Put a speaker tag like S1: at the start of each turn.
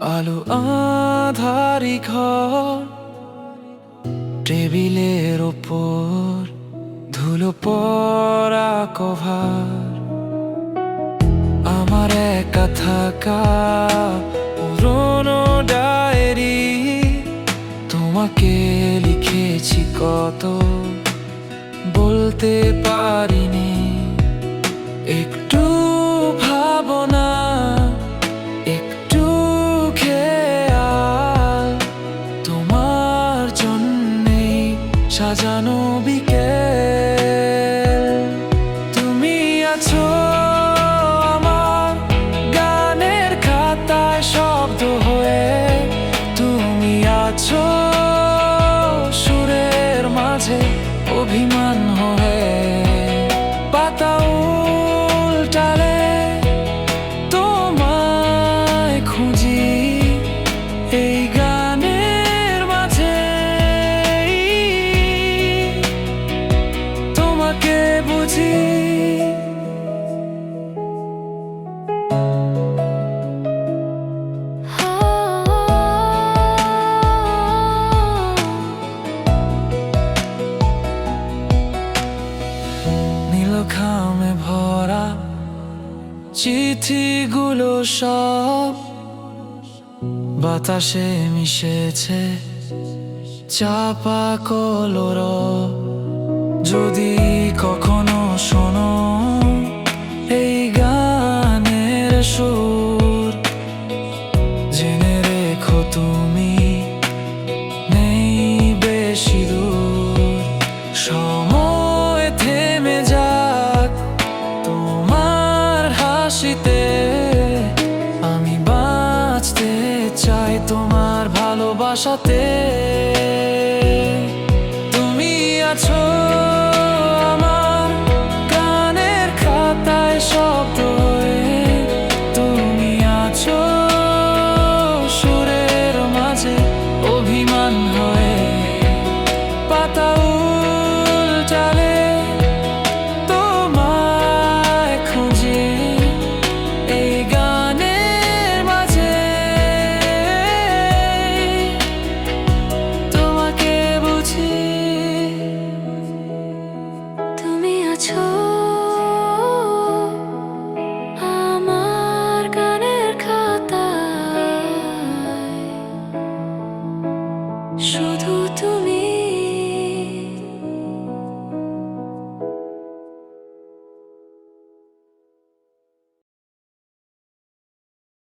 S1: আলো আধারি ঘর, টেবিলের ওপর ধুলো পরা কভার। আমার একা থাকা পুরোনো ডায়েরি, তোমাকে লিখেছি কত বলতে পারিনি। একটু সাজানো বিকেল। তুমি আছো বুঝি ভরা চিঠিগুলো সব বাতাসে মিশেছে চাপা কলর যদি কখনো আশাতে তুমি আছো।